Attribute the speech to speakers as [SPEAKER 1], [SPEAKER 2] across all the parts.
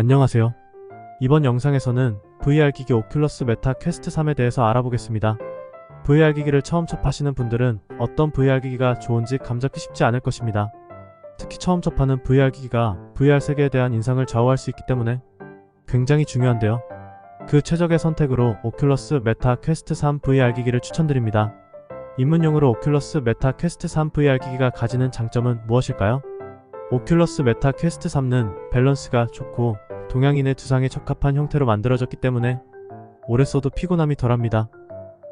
[SPEAKER 1] 안녕하세요. 이번 영상에서는 VR 기기 오큘러스 메타 퀘스트 3에 대해서 알아보겠습니다. VR 기기를 처음 접하시는 분들은 어떤 VR 기기가 좋은지 감잡기 쉽지 않을 것입니다. 특히 처음 접하는 VR 기기가 VR 세계에 대한 인상을 좌우할 수 있기 때문에 굉장히 중요한데요. 그 최적의 선택으로 오큘러스 메타 퀘스트 3 VR 기기를 추천드립니다. 입문용으로 오큘러스 메타 퀘스트 3 VR 기기가 가지는 장점은 무엇일까요? 오큘러스 메타 퀘스트 3는 밸런스가 좋고 동양인의 두상에 적합한 형태로 만들어졌기 때문에 오래 써도 피곤함이 덜합니다.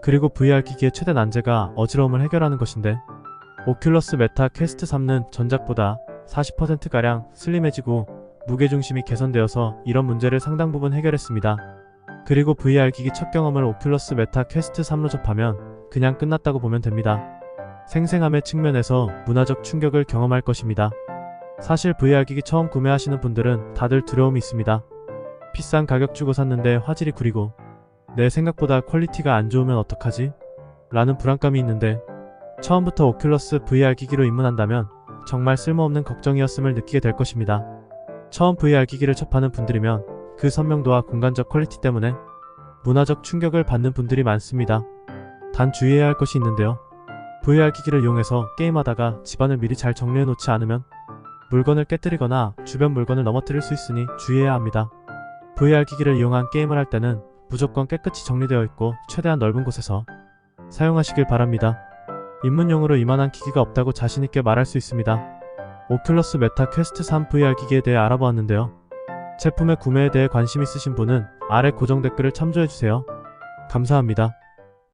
[SPEAKER 1] 그리고 VR 기기의 최대 난제가 어지러움을 해결하는 것인데 오큘러스 메타 퀘스트 3는 전작보다 40%가량 슬림해지고 무게중심이 개선되어서 이런 문제를 상당 부분 해결했습니다. 그리고 VR 기기 첫 경험을 오큘러스 메타 퀘스트 3로 접하면 그냥 끝났다고 보면 됩니다. 생생함의 측면에서 문화적 충격을 경험할 것입니다. 사실 VR 기기 처음 구매하시는 분들은 다들 두려움이 있습니다. 비싼 가격 주고 샀는데 화질이 구리고 내 생각보다 퀄리티가 안 좋으면 어떡하지? 라는 불안감이 있는데 처음부터 오큘러스 VR 기기로 입문한다면 정말 쓸모없는 걱정이었음을 느끼게 될 것입니다. 처음 VR 기기를 접하는 분들이면 그 선명도와 공간적 퀄리티 때문에 문화적 충격을 받는 분들이 많습니다. 단 주의해야 할 것이 있는데요. VR 기기를 이용해서 게임하다가 집안을 미리 잘 정리해 놓지 않으면 물건을 깨뜨리거나 주변 물건을 넘어뜨릴 수 있으니 주의해야 합니다. VR 기기를 이용한 게임을 할 때는 무조건 깨끗이 정리되어 있고 최대한 넓은 곳에서 사용하시길 바랍니다. 입문용으로 이만한 기기가 없다고 자신있게 말할 수 있습니다. 오큘러스 메타 퀘스트 3 VR 기기에 대해 알아보았는데요. 제품의 구매에 대해 관심 있으신 분은 아래 고정 댓글을 참조해주세요. 감사합니다.